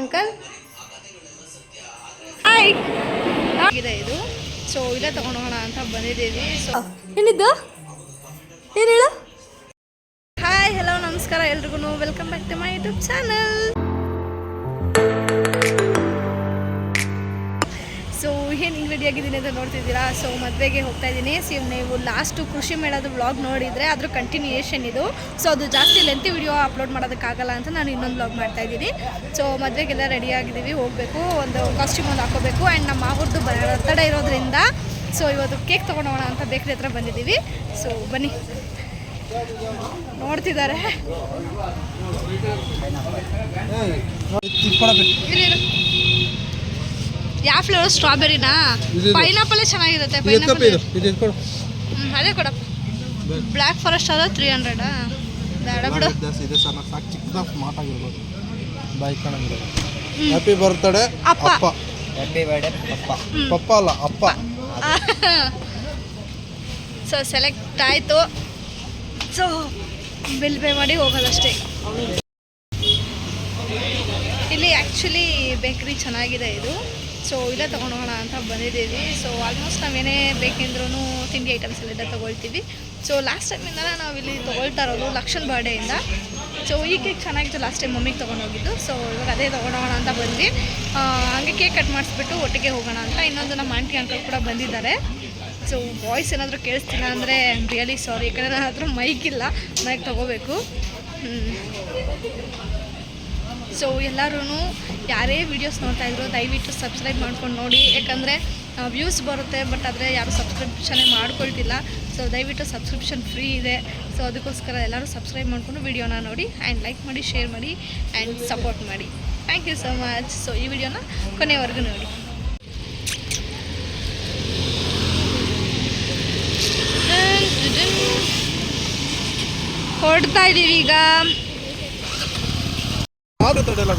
Uncle? Hi ಆಗಿದೆ ಇದು. So ಇಲ್ಲೇ ತೊಗೊಂಡೋಗೋಣ ಅಂತ ಬಂದಿದ್ದೀವಿ. ಸೊ ಏನಿದ್ದು ಏನು ಹೇಳು? ಹಾಯ್ ಹಲೋ ನಮಸ್ಕಾರ ಎಲ್ರಿಗೂ. Welcome back to my YouTube channel ಏನು ರೆಡಿ ಆಗಿದ್ದೀನಿ ಅಂತ ನೋಡ್ತಿದ್ದೀರಾ? ಸೊ ಮದುವೆಗೆ ಹೋಗ್ತಾ ಇದ್ದೀನಿ. ಸೊ ನೀವು ಲಾಸ್ಟು ಕೃಷಿ ಮೇಳದ ವ್ಲಾಗ್ ನೋಡಿದರೆ ಅದ್ರ ಕಂಟಿನ್ಯೂಯೇಷನ್ ಇದು. ಸೊ ಅದು ಜಾಸ್ತಿ ಲೆಂತಿ ವಿಡಿಯೋ ಅಪ್ಲೋಡ್ ಮಾಡೋದಕ್ಕಾಗಲ್ಲ ಅಂತ ನಾನು ಇನ್ನೊಂದು ವ್ಲಾಗ್ ಮಾಡ್ತಾ ಇದ್ದೀನಿ. ಸೊ ಮದುವೆಗೆಲ್ಲ ರೆಡಿ ಆಗಿದ್ದೀವಿ. ಹೋಗಬೇಕು. ಒಂದು ಕಾಸ್ಟ್ಯೂಮ್ ಒಂದು ಹಾಕೋಬೇಕು ಆ್ಯಂಡ್ ನಮ್ಮ ಮಾವ್ರದ್ದು ಬರ ತಡ ಇರೋದ್ರಿಂದ ಸೊ ಇವತ್ತು ಕೇಕ್ ತೊಗೊಂಡೋಗೋಣ ಅಂತ ಬೇಕ್ರಿ ಹತ್ರ ಬಂದಿದ್ದೀವಿ. ಸೊ ಬನ್ನಿ. ನೋಡ್ತಿದ್ದಾರೆ. ಯಾವ ಫ್ಲೇವರ್ ಸ್ಟ್ರಾಬೆರಿನಾ. ಪೈನಾಪಲ್ಲೇ ಚೆನ್ನಾಗಿರುತ್ತೆ ಪೈನಾಪಲ್ ಇದು ಇದು ಎತ್ಕೊಡು. ಅದೇ ಕೊಡಪ್ಪ ಬ್ಲ್ಯಾಕ್ ಫಾರೆಸ್ಟ್ ಆದ ತ್ರೀ ಹಂಡ್ರೆಡಾ ಬೇಡ ಬಿಡು. ಇದೆ ಸರ್ ಸಾಕು ಚಿಕ್ಕದಾಗ ಬಾಯ್ ಹ್ಯಾಪಿ ಬರ್ತಡೇ ಅಪ್ಪ. ಅಪ್ಪ. ಹ್ಯಾಪಿ ಬರ್ಡೇ ಅಪ್ಪ. ಪಪ್ಪ ಅಲ್ಲ ಅಪ್ಪ. ಸೊ ಸೆಲೆಕ್ಟ್ ಆಯಿತು. ಸೊ ಬಿಲ್ ಪೇ ಮಾಡಿ ಹೋಗೋದಷ್ಟೇ. ಇಲ್ಲಿ ಆ್ಯಕ್ಚುಲಿ ಬೇಕ್ರಿ ಚೆನ್ನಾಗಿದೆ ಇದು. ಸೊ ಇಲ್ಲೇ ತೊಗೊಂಡೋಗೋಣ ಅಂತ ಬಂದಿದ್ದೀವಿ. ಸೊ ಆಲ್ಮೋಸ್ಟ್ ನಾವೇನೇ ಬೇಕೆಂದ್ರೂ ತಿಂಡಿ ಐಟಮ್ಸ್ ಎಲ್ಲ ತೊಗೊಳ್ತೀವಿ. ಸೊ ಲಾಸ್ಟ್ ಟೈಮಿಂದಲೇ ನಾವು ಇಲ್ಲಿ ತೊಗೊಳ್ತಾ ಇರೋದು ಲಕ್ಷನ್ ಬರ್ಡೇಯಿಂದ ಸೊ ಈ ಕೇಕ್ ಚೆನ್ನಾಗಿತ್ತು ಲಾಸ್ಟ್ ಟೈಮ್ ಮಮ್ಮಿಗೆ ತೊಗೊಂಡೋಗಿದ್ದು. ಸೊ ಇವಾಗ ಅದೇ ತೊಗೊಂಡೋಗೋಣ ಅಂತ ಬಂದ್ವಿ. ಹಂಗೆ ಕೇಕ್ ಕಟ್ ಮಾಡಿಸ್ಬಿಟ್ಟು ಒಟ್ಟಿಗೆ ಹೋಗೋಣ ಅಂತ ಇನ್ನೊಂದು ನಮ್ಮ ಆಂಟಿ ಅಂಕಲ್ ಕೂಡ ಬಂದಿದ್ದಾರೆ. ಸೊ ವಾಯ್ಸ್ ಏನಾದರೂ ಕೇಳಿಸ್ತಿಲ್ಲ ಅಂದರೆ ರಿಯಲಿ ಸಾರಿ ಯಾಕಂದರೆ ನನ್ನ ಹತ್ರ ಮೈಕ್ ಇಲ್ಲ. ಮೈಕ್ ತೊಗೋಬೇಕು. ಸೊ ಎಲ್ಲರೂ ಯಾರೇ ವೀಡಿಯೋಸ್ ನೋಡ್ತಾ ಇದ್ರು ದಯವಿಟ್ಟು ಸಬ್ಸ್ಕ್ರೈಬ್ ಮಾಡ್ಕೊಂಡು ನೋಡಿ. ಯಾಕಂದರೆ ವ್ಯೂಸ್ ಬರುತ್ತೆ ಬಟ್ ಆದರೆ ಯಾರು ಸಬ್ಸ್ಕ್ರಿಪ್ಷನೇ ಮಾಡ್ಕೊಳ್ತಿಲ್ಲ. ಸೊ ದಯವಿಟ್ಟು ಸಬ್ಸ್ಕ್ರಿಪ್ಷನ್ ಫ್ರೀ ಇದೆ. ಸೊ ಅದಕ್ಕೋಸ್ಕರ ಎಲ್ಲರೂ ಸಬ್ಸ್ಕ್ರೈಬ್ ಮಾಡಿಕೊಂಡು ವಿಡಿಯೋನ ನೋಡಿ ಆ್ಯಂಡ್ ಲೈಕ್ ಮಾಡಿ ಶೇರ್ ಮಾಡಿ ಆ್ಯಂಡ್ ಸಪೋರ್ಟ್ ಮಾಡಿ. Thank you so much so ಈ ವಿಡಿಯೋನ ಕೊನೆವರೆಗೂ ನೋಡಿ. ಹೊಡ್ತಾ ಇದ್ದೀವಿ ಈಗ. ಯಾರು ತಡೆಯಲ್ಲ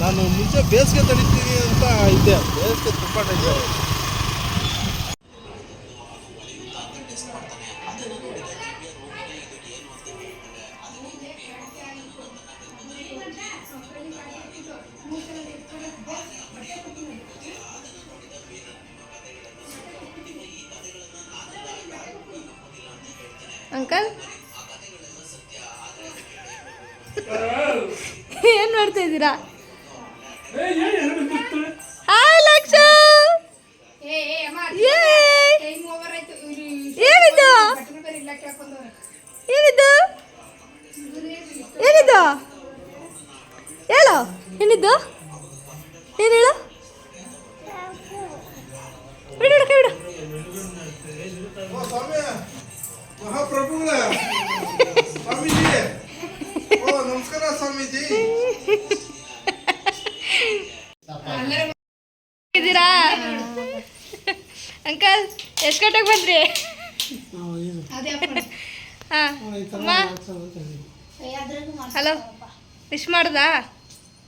ನಾನು ಮುಂಚೆ ಬೇಸಿಗೆ ತಡಿತೀನಿ ಅಂತ ಇದ್ದೆ ಬೇಸಿಗೆ ತುಂಬ ಡೇಂಜರ್ ಅಂಕಲ್? ಏನ್ ಮಾಡ್ತಾ ಇದ್ದೀರಾ ಹಾಯ್ ಲಕ್ಷ ಏನಿದು ಏನಿದು ಏನಿದು ಹೇಳು ಏನಿದ್ದು ಏನು ಹೇಳು ಎಷ್ಟು ಗಂಟೆಗೆ ಬಂದ್ರಿ? ಹಾಂ. ಅಮ್ಮ ಹಲೋ. ವಿಶ್ ಮಾಡ್ದಾ?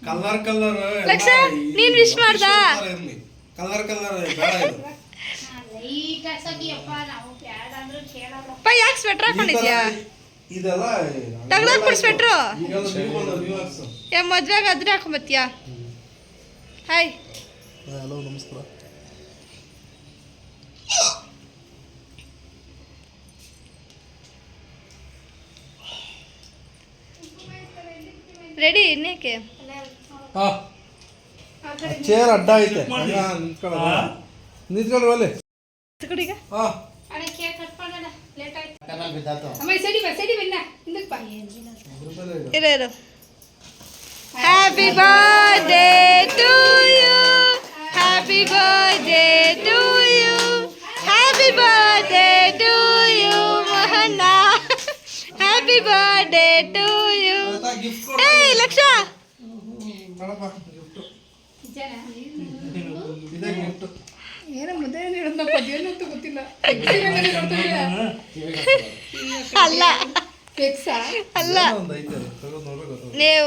ಕಲರ್ ಕಲರ್ ಲಕ್ಷ, ನೀನ್ ವಿಶ್ ಮಾಡ್ದಾ? ಕಲರ್ ಕಲರ್ ಬೇಡ ಇದು. ಅಪ್ಪ ಯಾಕೆ ಸ್ವೆಟ್ರ್ ಹಾಕೊಂಡಿದ್ಯಾ? ತಗ್ದಾಕ್ಬಿಡ್ ಸ್ವೆಟ್ರು. ಯಾ ಮದ್ವೆಗೆ ಅದ್ರೆ ಹಾಕೊಂಬತ್ತೀಯಾ ಹಾಯ್. ಹಲೋ ನಮಸ್ಕಾರ. ರೆಡಿ ಇನ್ನೇಕೆ ಚೇರ್ ಅಡ್ಡ ಐತೆ ನಿಂತ್ಕೊಳ್ಳಿ ಒಲೆ ಕಡೆಗೆ ಹಾ ಇರು ಇರು happy birthday to you happy birthday birthday to you ಏಯ್ ಲಕ್ಷ ಅಲ್ಲ. ನೀವು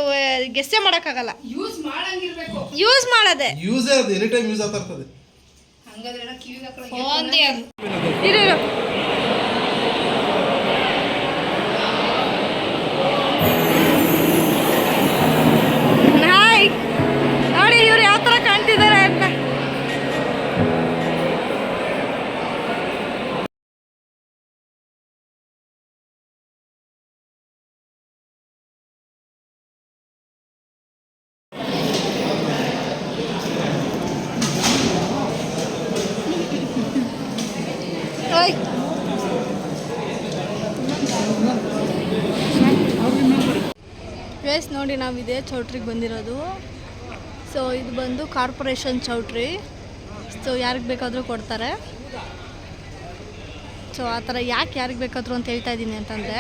ಗೆಸ್ಸೇ ಮಾಡೋಕ್ಕಾಗಲ್ಲ. ಯೂಸ್ ಮಾಡಂಗಿರ್ಬೇಕು. ಯೂಸ್ ಮಾಡದೆ. ಯೂಸೇ ಅದು. ಎನಿ ಟೈಮ್ ಯೂಸ್ ಆಗ್ತಾ ಇರ್ತದೆ. ಹಂಗಾದ್ರೆ ಕಿವಿಗೆ ಹಾಕೊಳ್ಳೋ ಇರು. ಎಸ್ ನೋಡಿ, ನಾವು ಇದೇ ಚೌಟ್ರಿಗೆ ಬಂದಿರೋದು. ಸೊ ಇದು ಬಂದು ಕಾರ್ಪೊರೇಷನ್ ಚೌಟ್ರಿ. ಸೊ ಯಾರಿಗೆ ಬೇಕಾದರೂ ಕೊಡ್ತಾರೆ. ಸೊ ಆ ಥರ ಯಾಕೆ ಯಾರಿಗೆ ಬೇಕಾದರೂ ಅಂತ ಹೇಳ್ತಾ ಇದ್ದೀನಿ ಅಂತಂದರೆ,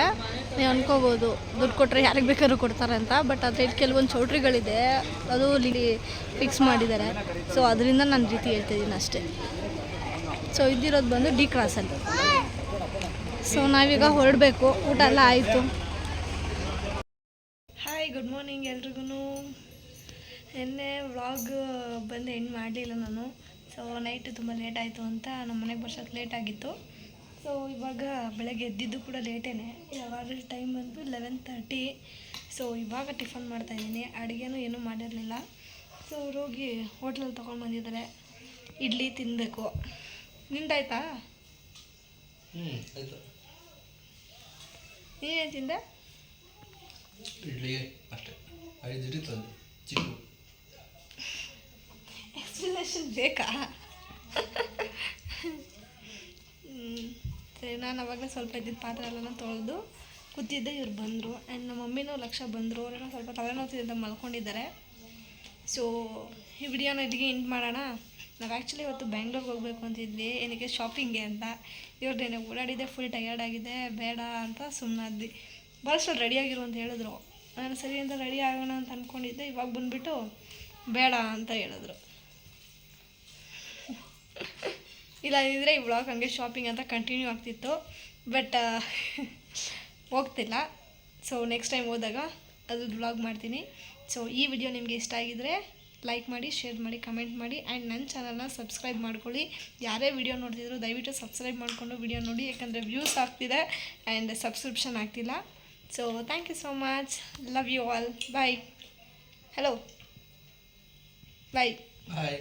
ನೀವು ಅನ್ಕೋಬೋದು, ದುಡ್ಡು ಕೊಟ್ಟರೆ ಯಾರಿಗೆ ಬೇಕಾದ್ರೂ ಕೊಡ್ತಾರೆ ಅಂತ ಬಟ್ ಅದ್ರಲ್ಲಿ ಕೆಲವೊಂದು ಚೌಟ್ರಿಗಳಿದೆ. ಅದು ಇಲ್ಲಿ ಫಿಕ್ಸ್ ಮಾಡಿದ್ದಾರೆ. ಸೊ ಅದರಿಂದ ನಾನು ರೀತಿ ಹೇಳ್ತಾ ಇದ್ದೀನಿ ಅಷ್ಟೇ. ಸೊ ಇದ್ದಿರೋದು ಬಂದು ಡಿ ಕ್ರಾಸಲ್ಲಿ ಸೊ ನಾವೀಗ ಹೊರಡಬೇಕು. ಊಟ ಎಲ್ಲ ಆಯಿತು. ಹಾಯ್ ಗುಡ್ ಮಾರ್ನಿಂಗ್ ಎಲ್ರಿಗೂ ನಿನ್ನೆ ವ್ಲಾಗ್ ಬಂದು ಎಂಡ್ ಮಾಡಲಿಲ್ಲ ನಾನು. ಸೊ ನೈಟ್ ತುಂಬ ಲೇಟ್ ಆಯಿತು ಅಂತ ನಮ್ಮ ಮನೆಗೆ ಬರ್ಸೋಕ್ಕೆ ಲೇಟ್ ಆಗಿತ್ತು. ಸೊ ಇವಾಗ ಬೆಳಗ್ಗೆ ಎದ್ದಿದ್ದು ಕೂಡ ಲೇಟೇನೆ ಯಾವಾಗಲೂ ಟೈಮ್ ಬಂದು ಲೆವೆನ್ ತರ್ಟಿ ಸೊ ಇವಾಗ ಟಿಫನ್ ಮಾಡ್ತಾಯಿದ್ದೀನಿ ಅಡುಗೆನೂ ಏನೂ ಮಾಡಿರಲಿಲ್ಲ. ಸೊ ಹೋಗಿ ಹೋಟ್ಲಲ್ಲಿ ತೊಗೊಂಡು ಬಂದಿದ್ದಾರೆ. ಇಡ್ಲಿ ತಿನ್ನಬೇಕು ನಿಂದಾಯ್ತಾ? ಹ್ಞೂ ಆಯಿತು. ನೀನೇನು ತಿಂದೆ ಇಡ್ಲಿ ಅಷ್ಟೇ. ಐದು ಇಡ್ಲಿ ತಂದು ಚಿಕ್ಕ. ಎಕ್ಸ್ಪ್ಲನೇಷನ್ ಬೇಕಾ. ಸರಿ ನಾನು ಅವಾಗಲೇ ಸ್ವಲ್ಪ ಇದ್ದಿದ್ದ ಪಾತ್ರೆ ಎಲ್ಲ ತೊಳೆದು ಕೂತಿದ್ದೆ ಇವ್ರು ಬಂದರು. ಆ್ಯಂಡ್ ನಮ್ಮ ಮಮ್ಮಿನೂ ಲಕ್ಷ ಬಂದರು. ಅವರೇನೋ ಸ್ವಲ್ಪ ತಲೆನೋವು ಅಂತ ಮಲ್ಕೊಂಡಿದ್ದಾರೆ. ಸೊ ಈ ವಿಡಿಯೋನ ಇಲ್ಲಿಗೆ ಎಂಡ್ ಮಾಡೋಣ? ನಾವು ಆ್ಯಕ್ಚುಲಿ ಇವತ್ತು ಬ್ಯಾಂಗ್ಳೂರ್ಗೆ ಹೋಗ್ಬೇಕು ಅಂತಿದ್ವಿ ಏನಕ್ಕೆ? ಶಾಪಿಂಗೆ ಅಂತ. ಇವ್ರದ್ದೇನೆ ಓಡಾಡಿದೆ ಫುಲ್ ಟಯರ್ಡ್ ಆಗಿದೆ ಬೇಡ ಅಂತ ಸುಮ್ಮನಾದ್ವಿ ಭಾಳಷ್ಟು ರೆಡಿಯಾಗಿರು ಅಂತ ಹೇಳಿದ್ರು. ನಾನು ಸರಿ ಅಂತ ರೆಡಿ ಆಗೋಣ ಅಂತ ಅಂದ್ಕೊಂಡಿದ್ದೆ ಇವಾಗ ಬಂದುಬಿಟ್ಟು ಬೇಡ ಅಂತ ಹೇಳಿದ್ರು. ಇಲ್ಲ, ಇದ್ರೆ ಈ ವ್ಲಾಗ್ ಹಂಗೆ ಶಾಪಿಂಗ್ ಅಂತ ಕಂಟಿನ್ಯೂ ಆಗ್ತಿತ್ತು. ಬಟ್ ಹೋಗ್ತಿಲ್ಲ. ಸೊ ನೆಕ್ಸ್ಟ್ ಟೈಮ್ ಹೋದಾಗ ಅದು ಬ್ಲಾಗ್ ಮಾಡ್ತೀನಿ. ಸೊ ಈ ವಿಡಿಯೋ ನಿಮಗೆ ಇಷ್ಟ ಆಗಿದ್ರೆ ಲೈಕ್ ಮಾಡಿ ಶೇರ್ ಮಾಡಿ ಕಮೆಂಟ್ ಮಾಡಿ ಆ್ಯಂಡ್ ನನ್ನ ಚಾನಲ್ನ ಸಬ್ಸ್ಕ್ರೈಬ್ ಮಾಡ್ಕೊಳ್ಳಿ. ಯಾರೇ ವಿಡಿಯೋ ನೋಡ್ತಿದ್ರು ದಯವಿಟ್ಟು ಸಬ್ಸ್ಕ್ರೈಬ್ ಮಾಡಿಕೊಂಡು ವಿಡಿಯೋ ನೋಡಿ, ಯಾಕಂದರೆ ವ್ಯೂಸ್ ಆಗ್ತಿದೆ ಆ್ಯಂಡ್ ಸಬ್ಸ್ಕ್ರಿಪ್ಷನ್ ಆಗ್ತಿಲ್ಲ. So thank you so much love you all bye hello bye bye